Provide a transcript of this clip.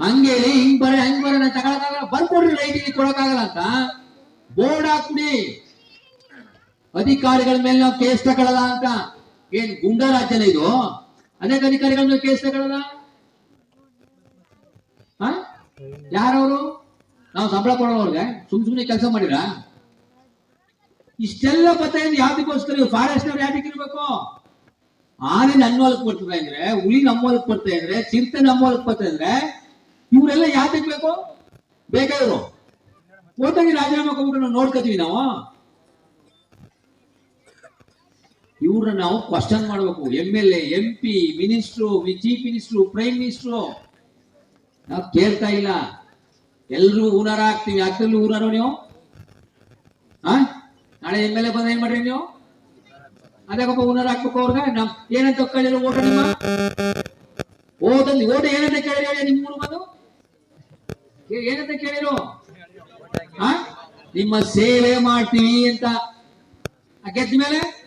ಹಂಗೇಳಿ ಹಿಂಗ್ ಬರ, ಹಂಗ್ ಬರೋಣ ತಗೊಳಕಾಗಲ್ಲ ಬರ್ಕೊಡ್ರಿ ರೈಟಿಗೆ ಕೊಡೋಕಾಗಲ್ಲ ಅಂತ ಬೋರ್ಡ್ ಹಾಕ್ಬಿಡಿ. ಅಧಿಕಾರಿಗಳ ಮೇಲೆ ನಾವು ಕೇಸ್ ತಗೊಳ್ಳಲ್ಲ ಅಂತ. ಏನ್ ಗುಂಡ ರಾಜ್ಯನ ಇದು? ಅನೇಕ ಅಧಿಕಾರಿಗಳ ಮೇಲೆ ಕೇಸ್ ತಗೊಳ್ಳಲ್ಲ ಹ? ಯಾರವರು? ನಾವು ಸಂಬಳ ಕೊಡೋರ್ಗೆ ಸುಮ್ ಸುಮ್ನೆ ಕೆಲಸ ಮಾಡಿರ ಇಷ್ಟೆಲ್ಲ ಪತ್ತೆ ಯಾವ್ದಕ್ಕೋಸ್ಕರ ಫಾರೆಸ್ಟ್ ಅವ್ರು ಯಾವ್ದಕ್ಕೆ ಇರ್ಬೇಕು? ಆನೆ ನನ್ನ ಹೊಲಕ್ ಬರ್ತದೆ ಅಂದ್ರೆ, ಹುಲಿ ನಮ್ಮ ಹೊಲಕ್ ಬರ್ತದೆ ಅಂದ್ರೆ ಚಿರತೆ ನಮ್ಮ ಹೊಲಕ್ ಬರ್ತದೆ ಇದ್ರೆ ಯಾವ್ದಕ್ ಬೇಕು ಬೇಕಾದ್ರು ಒಟ್ಟಾಗಿ ರಾಜೀನಾಮೆ ಕೊಟ್ಬಿಟ್ಟು ನೋಡ್ಕೋತೀವಿ ನಾವು. ಇವ್ರನ್ನ ನಾವು ಕ್ವಶನ್ ಮಾಡ್ಬೇಕು. M L A P minister chief minister prime minister ನಾವು ಕೇಳ್ತಾ ಇಲ್ಲ. ಎಲ್ಲರೂ ಊನಾರ ಹಾಕ್ತೀವಿ ಯಾಕಲ್ಲಿ ಊನಾರೋ ನೀವು? ಹಾ ನಾಳೆ ಎಂ ಎಲ್ ಎ ಬಂದ ಏನ್ ಮಾಡ್ರಿ ನೀವು? ಅದೇಗಪ್ಪ ಊನಾರ ಹಾಕ್ಬೇಕು ಅವ್ರಿಗೆ? ನಮ್ ಏನಂತ ಕೇಳಿದ್ರು ಓಟ ನಿಮ್ಮ? ಓಟಲ್ಲಿ, ಓಟ ಏನಂತ ಕೇಳಿದ್ರೆ ನಿಮ್ಮ ಊರು ಬಂದು? ಏನಂತ ಕೇಳಿರು? ನಿಮ್ಮ ಸೇವೆ ಮಾಡ್ತೀವಿ ಅಂತ. ಗೆದ್ದ ಮೇಲೆ?